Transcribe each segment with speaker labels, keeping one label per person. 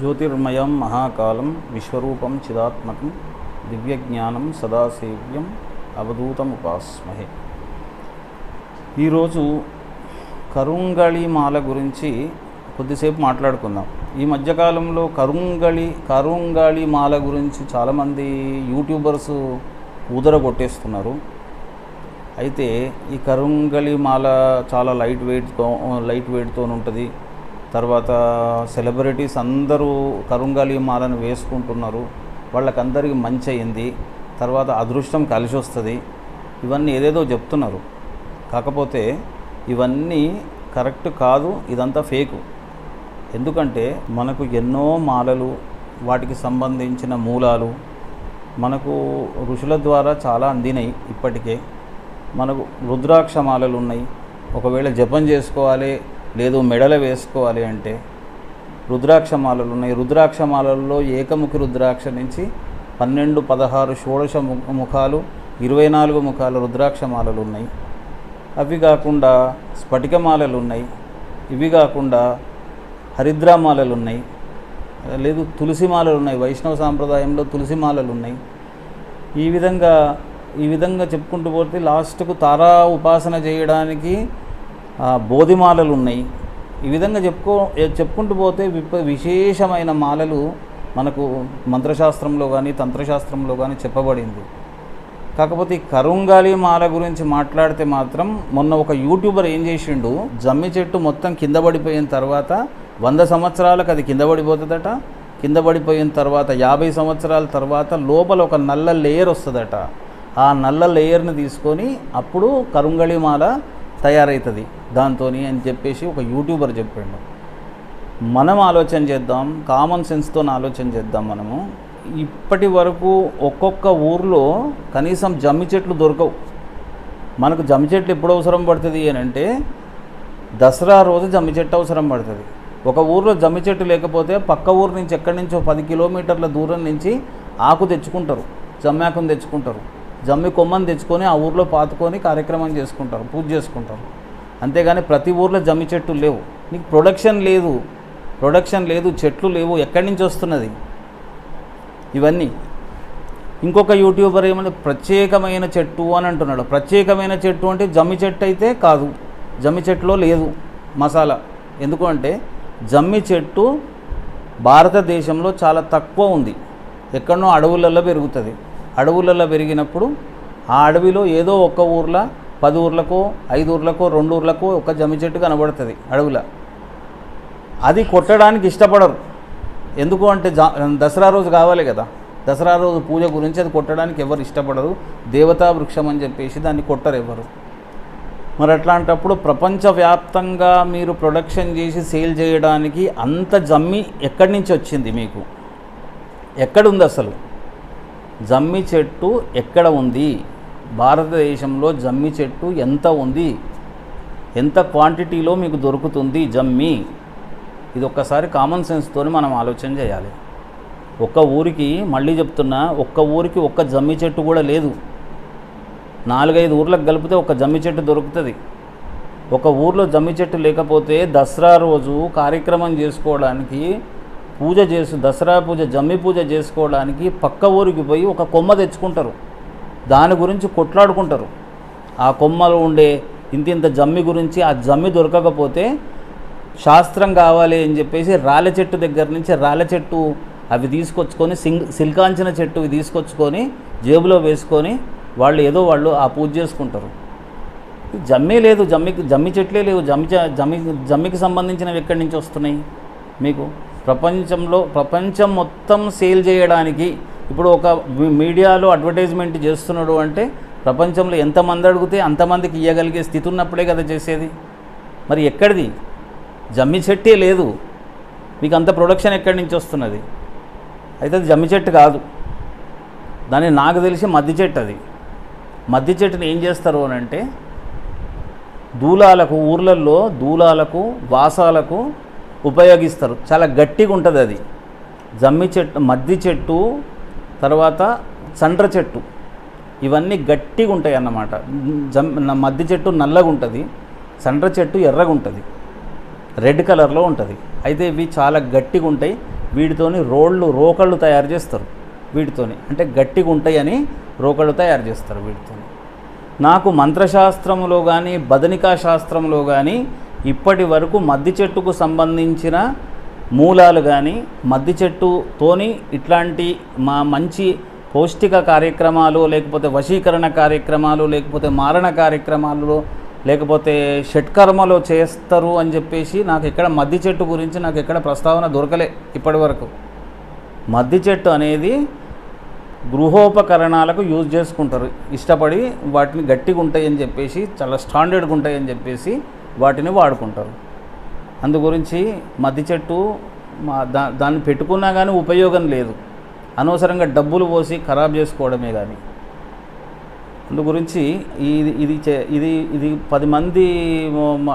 Speaker 1: జ్యోతిర్మయం మహాకాలం విశ్వరూపం చిదాత్మకం దివ్యజ్ఞానం సదాసేవ్యం అవధూతముపాస్మహే. ఈరోజు కరుంగళి మాల గురించి కొద్దిసేపు మాట్లాడుకుందాం. ఈ మధ్యకాలంలో కరుంగళి కరుంగళి మాల గురించి చాలామంది యూట్యూబర్స్ ఊదర కొట్టేస్తున్నారు అయితే ఈ కరుంగళి మాల చాలా లైట్ వెయిట్తో లైట్ వెయిట్తో ఉంటుంది తర్వాత సెలబ్రిటీస్ అందరూ కరుంగళి మాలను వేసుకుంటున్నారు. వాళ్ళకందరికీ మంచి అయింది. తర్వాత అదృష్టం కలిసి వస్తుంది. ఇవన్నీ ఏదేదో చెప్తున్నారు. కాకపోతే ఇవన్నీ కరెక్ట్ కాదు ఇదంతా ఫేకు. ఎందుకంటే మనకు ఎన్నో మాలలు వాటికి సంబంధించిన మూలాలు మనకు ఋషుల ద్వారా చాలా అందినాయి ఇప్పటికే. మనకు రుద్రాక్ష మాలలు ఉన్నాయి. ఒకవేళ జపం చేసుకోవాలి లేదు మెడల వేసుకోవాలి అంటే రుద్రాక్ష మాలలు ఉన్నాయి. రుద్రాక్ష మాలల్లో ఏకముఖి రుద్రాక్ష నుంచి పన్నెండు పదహారు షోడశ ము- ముఖాలు ఇరవై నాలుగు ముఖాల రుద్రాక్ష మాలలు ఉన్నాయి. అవి కాకుండా స్ఫటికమాలలు ఉన్నాయి. ఇవి కాకుండా హరిద్రామాలలు ఉన్నాయి. లేదు తులసిమాలలు ఉన్నాయి. వైష్ణవ సాంప్రదాయంలో తులసిమాలలు ఉన్నాయి. ఈ విధంగా ఈ విధంగా చెప్పుకుంటూ పోతే లాస్ట్కు తారా ఉపాసన చేయడానికి బోధిమాలలు ఉన్నాయి ఈ విధంగా చెప్పుకో చెప్పుకుంటూ పోతే విప విశేషమైన మాలలు మనకు మంత్రశాస్త్రంలో కానీ తంత్రశాస్త్రంలో కానీ చెప్పబడింది. కాకపోతే ఈ కరుంగాలి మాల గురించి మాట్లాడితే మాత్రం మొన్న ఒక యూట్యూబర్ ఏం చేసిండు జమ్మి చెట్టు మొత్తం కింద పడిపోయిన తర్వాత వంద సంవత్సరాలకు అది కింద పడిపోతుందట కింద పడిపోయిన తర్వాత యాభై సంవత్సరాల తర్వాత లోపల ఒక నల్ల లేయర్ వస్తుందట. ఆ నల్ల లేయర్ని తీసుకొని అప్పుడు కరుంగళి మాల తయారవుతుంది దాంతో అని చెప్పేసి ఒక యూట్యూబర్ చెప్పిండు. మనం ఆలోచన చేద్దాం కామన్ సెన్స్తో ఆలోచన చేద్దాం మనము. ఇప్పటి వరకు ఒక్కొక్క ఊర్లో కనీసం జమ్మి చెట్లు దొరకవు. మనకు జమ్మి చెట్లు ఎప్పుడు అవసరం పడుతుంది అని అంటే దసరా రోజు జమ్మి చెట్టు అవసరం పడుతుంది. ఒక ఊర్లో జమ్మి చెట్టు లేకపోతే పక్క ఊరు నుంచి ఎక్కడి నుంచో పది కిలోమీటర్ల దూరం నుంచి ఆకు తెచ్చుకుంటారు. జమ్మాకుని తెచ్చుకుంటారు. జమ్మి కొమ్మని తెచ్చుకొని ఆ ఊర్లో పాతుకొని కార్యక్రమం చేసుకుంటారు పూజ చేసుకుంటారు. అంతేగాని ప్రతి ఊర్లో జమ్మి చెట్టు లేవు. నీకు ప్రొడక్షన్ లేదు. ప్రొడక్షన్ లేదు చెట్లు లేవు. ఎక్కడి నుంచి వస్తున్నది? ఇవన్నీ. ఇంకొక యూట్యూబర్ ఏమంటే ప్రత్యేకమైన చెట్టు అని అంటున్నాడు. ప్రత్యేకమైన చెట్టు అంటే జమ్మి చెట్టు అయితే కాదు. జమ్మి చెట్టులో లేదు మసాలా. ఎందుకు అంటే జమ్మి చెట్టు భారతదేశంలో చాలా తక్కువ ఉంది. ఎక్కడనో అడవులలో పెరుగుతుంది. అడవులలో పెరిగినప్పుడు ఆ అడవిలో ఏదో ఒక్క ఊర్లో పది ఊర్లకో ఐదు ఊర్లకో రెండు ఊర్లకో ఒక జమ్మి చెట్టు కనబడుతుంది అడవిలో. అది కొట్టడానికి ఇష్టపడరు. ఎందుకు అంటే జా దసరా రోజు కావాలి కదా. దసరా రోజు పూజ గురించి అది కొట్టడానికి ఎవరు ఇష్టపడరు. దేవతా వృక్షం అని చెప్పేసి దాన్ని కొట్టరు ఎవరు. మరి అట్లాంటప్పుడు ప్రపంచవ్యాప్తంగా మీరు ప్రొడక్షన్ చేసి సేల్ చేయడానికి అంత జమ్మి ఎక్కడి నుంచి వచ్చింది మీకు? ఎక్కడుంది అసలు? జమ్మి చెట్టు ఎక్కడ ఉంది? భారతదేశంలో జమ్మి చెట్టు ఎంత ఉంది? ఎంత క్వాంటిటీలో మీకు దొరుకుతుంది జమ్మి? ఇది ఒక్కసారి కామన్ సెన్స్తో మనం ఆలోచన చేయాలి. ఒక్క ఊరికి మళ్ళీ చెప్తున్నా ఒక్క ఊరికి ఒక్క జమ్మి చెట్టు కూడా లేదు. నాలుగైదు ఊర్లకు కలిపితే ఒక జమ్మి చెట్టు దొరుకుతుంది. ఒక ఊర్లో జమ్మి చెట్టు లేకపోతే దసరా రోజు కార్యక్రమం చేసుకోవడానికి పూజ చేసు దసరా పూజ జమ్మి పూజ చేసుకోవడానికి పక్క ఊరికి పోయి ఒక కొమ్మ తెచ్చుకుంటారు. దాని గురించి కొట్లాడుకుంటారు. ఆ కొమ్మలో ఉండే ఇంత ఇంత జమ్మి గురించి ఆ జమ్మి దొరకకపోతే శాస్త్రం కావాలి అని చెప్పేసి రాళ్ళ చెట్టు దగ్గర నుంచి రాళ్ళ చెట్టు అవి తీసుకొచ్చుకొని సింగ్ సిల్కాంచిన చెట్టు ఇవి తీసుకొచ్చుకొని జేబులో వేసుకొని వాళ్ళు ఏదో వాళ్ళు ఆ పూజ చేసుకుంటారు. జమ్మి జమ్మే లేదు జమ్మికి జమ్మి చెట్లే లేవు. జమ్మి జమ్మి జమ్మికి సంబంధించినవి ఎక్కడి నుంచి వస్తున్నాయి మీకు? ప్రపంచంలో ప్రపంచం మొత్తం సేల్ చేయడానికి ఇప్పుడు ఒక మీడియాలో అడ్వర్టైజ్మెంట్ చేస్తున్నాడు అంటే ప్రపంచంలో ఎంతమంది అడిగితే అంతమందికి ఇవ్వగలిగే స్థితి ఉన్నప్పుడే కదా చేసేది. మరి ఎక్కడిది? జమ్మి చెట్టే లేదు. మీకు అంత ప్రొడక్షన్ ఎక్కడి నుంచి వస్తున్నది? అయితే అది జమ్మి చెట్టు కాదు. దాన్ని నాకు తెలిసి మద్ది చెట్టు అది. మద్ది చెట్టుని ఏం చేస్తారు అని అంటే దూలాలకు ఊర్లల్లో దూలాలకు వాసాలకు ఉపయోగిస్తారు. చాలా గట్టిగా ఉంటుంది అది. జమ్మి చెట్టు మద్ది చెట్టు తర్వాత చండ్ర చెట్టు. ఇవన్నీ గట్టిగా ఉంటాయి అన్నమాట. జమ్ మద్ది చెట్టు నల్లగా ఉంటుంది చండ్ర చెట్టు ఎర్రగా ఉంటుంది రెడ్ కలర్లో ఉంటుంది. అయితే ఇవి చాలా గట్టిగా ఉంటాయి. వీటితోని రోళ్ళు రోకళ్ళు తయారు చేస్తారు వీటితోని. అంటే గట్టిగా ఉంటాయని రోకళ్ళు తయారు చేస్తారు వీటితోని. నాకు మంత్రశాస్త్రంలో కానీ బదనికా శాస్త్రంలో కానీ ఇప్పటి వరకు మద్ది చెట్టుకు సంబంధించిన మూలాలు కానీ మద్ది చెట్టుతోని ఇట్లాంటి మా మంచి పౌష్టిక కార్యక్రమాలు లేకపోతే వశీకరణ కార్యక్రమాలు లేకపోతే మారణ కార్యక్రమాలు లేకపోతే షట్కర్మలో చేస్తారు అని చెప్పేసి నాకు ఎక్కడ మద్ది చెట్టు గురించి నాకు ఎక్కడ ప్రస్తావన దొరకలే ఇప్పటి వరకు. మద్ది చెట్టు అనేది గృహోపకరణాలకు యూజ్ చేసుకుంటారు. ఇష్టపడి వాటిని గట్టిగా ఉంటాయని చెప్పేసి చాలా స్టాండర్డ్గా ఉంటాయని చెప్పేసి వాటిని వాడుకుంటారు. అందు గురించి మద్ది చెట్టు మా దా దాన్ని పెట్టుకున్నా కానీ ఉపయోగం లేదు. అనవసరంగా డబ్బులు పోసి ఖరాబ్ చేసుకోవడమే కానీ అందు గురించి ఇది ఇది చే- ఇది ఇది పది మంది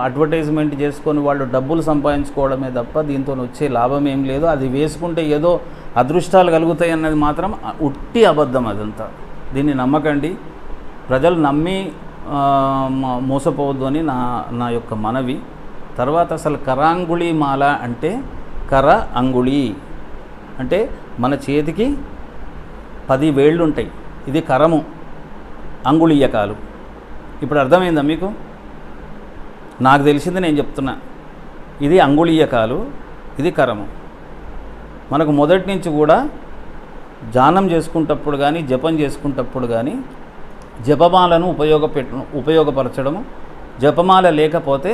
Speaker 1: అడ్వర్టైజ్మెంట్ చేసుకొని వాళ్ళు డబ్బులు సంపాదించుకోవడమే తప్ప దీంతో వచ్చే లాభం ఏం లేదు. అది వేసుకుంటే ఏదో అదృష్టాలు కలుగుతాయి అన్నది మాత్రం ఉట్టి అబద్ధం అదంతా. దీన్ని నమ్మకండి. ప్రజలు నమ్మి మోసపోవద్దు అని నా నా యొక్క మనవి. తర్వాత అసలు కరాంగుళి మాల అంటే కర అంగుళి. అంటే మన చేతికి పది వేళ్ళు ఉంటాయి ఇది కరము అంగుళీయకాలు ఇప్పుడు అర్థమైందా మీకు? నాకు తెలిసింది నేను చెప్తున్నా. ఇది అంగుళీయకాలు ఇది కరము. మనకు మొదటి నుంచి కూడా జానం చేసుకుంటప్పుడు కానీ జపం చేసుకుంటప్పుడు కానీ జపమాలను ఉపయోగపెట్టు ఉపయోగపరచడము జపమాల లేకపోతే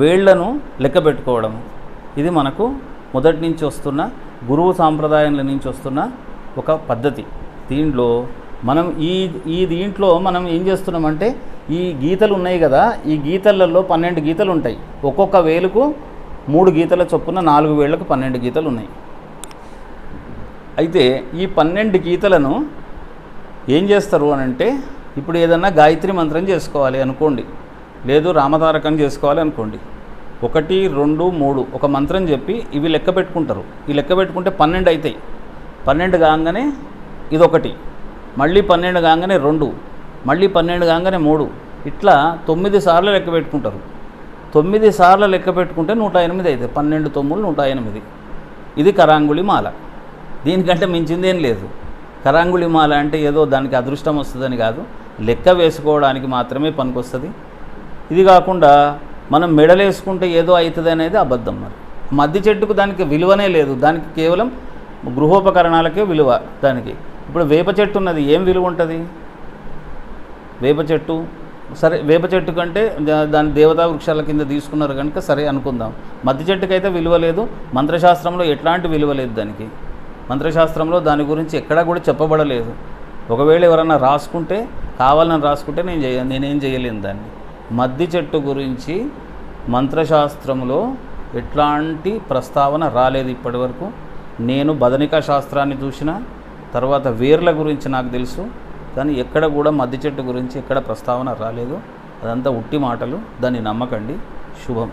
Speaker 1: వేళ్ళను లెక్కబెట్టుకోవడము ఇది మనకు మొదటి నుంచి వస్తున్న గురువు సాంప్రదాయంల నుంచి వస్తున్న ఒక పద్ధతి. దీంట్లో మనం ఈ ఈ దీంట్లో మనం ఏం చేస్తున్నామంటే ఈ గీతలు ఉన్నాయి కదా ఈ గీతలలో పన్నెండు గీతలు ఉంటాయి. ఒక్కొక్క వేలుకు మూడు గీతల చొప్పున నాలుగు వేళ్ళకు పన్నెండు గీతలు ఉన్నాయి. అయితే ఈ పన్నెండు గీతలను ఏం చేస్తారు అని అంటే ఇప్పుడు ఏదన్నా గాయత్రి మంత్రం చేసుకోవాలి అనుకోండి. లేదు రామతారకం చేసుకోవాలి అనుకోండి. ఒకటి రెండు మూడు ఒక మంత్రం చెప్పి ఇవి లెక్క పెట్టుకుంటారు. ఈ లెక్క పెట్టుకుంటే పన్నెండు అవుతాయి పన్నెండు కాగానే ఇదొకటి. మళ్ళీ పన్నెండు కాగానే రెండు. మళ్ళీ పన్నెండు కాగానే మూడు. ఇట్లా తొమ్మిది సార్లు లెక్క పెట్టుకుంటారు. తొమ్మిది సార్లు లెక్క పెట్టుకుంటే నూట ఎనిమిది అవుతాయి పన్నెండు తొమ్మిది నూట ఎనిమిది. ఇది కరాంగుళి మాల. దీనికంటే మించిందేం లేదు. కరాంగుళిమాల అంటే ఏదో దానికి అదృష్టం వస్తుందని కాదు లెక్క వేసుకోవడానికి మాత్రమే పనికొస్తుంది. ఇది కాకుండా మనం మెడలేసుకుంటే ఏదో అవుతుంది అనేది అబద్ధం మరి. మద్ది చెట్టుకు దానికి విలువనే లేదు. దానికి కేవలం గృహోపకరణాలకే విలువ దానికి. ఇప్పుడు వేప చెట్టు ఉన్నది ఏం విలువ ఉంటుంది? వేప చెట్టు? సరే వేప చెట్టు కంటే దాని దేవతా వృక్షాల కింద తీసుకున్నారు కనుక సరే అనుకుందాం. మద్ది చెట్టుకైతే విలువ లేదు. మంత్రశాస్త్రంలో ఎట్లాంటి విలువ లేదు దానికి. మంత్రశాస్త్రంలో దాని గురించి ఎక్కడా కూడా చెప్పబడలేదు. ఒకవేళ ఎవరన్నా రాసుకుంటే కావాలని రాసుకుంటే నేను చేయ నేనేం చేయలేను దాన్ని. మద్ది చెట్టు గురించి మంత్రశాస్త్రంలో ఎట్లాంటి ప్రస్తావన రాలేదు ఇప్పటివరకు. నేను బదనికా శాస్త్రాన్ని చూసిన తర్వాత వేర్ల గురించి నాకు తెలుసు కానీ ఎక్కడ కూడా మద్ది చెట్టు గురించి ఎక్కడ ప్రస్తావన రాలేదు. అదంతా ఉట్టి మాటలు దాన్ని నమ్మకండి. శుభం.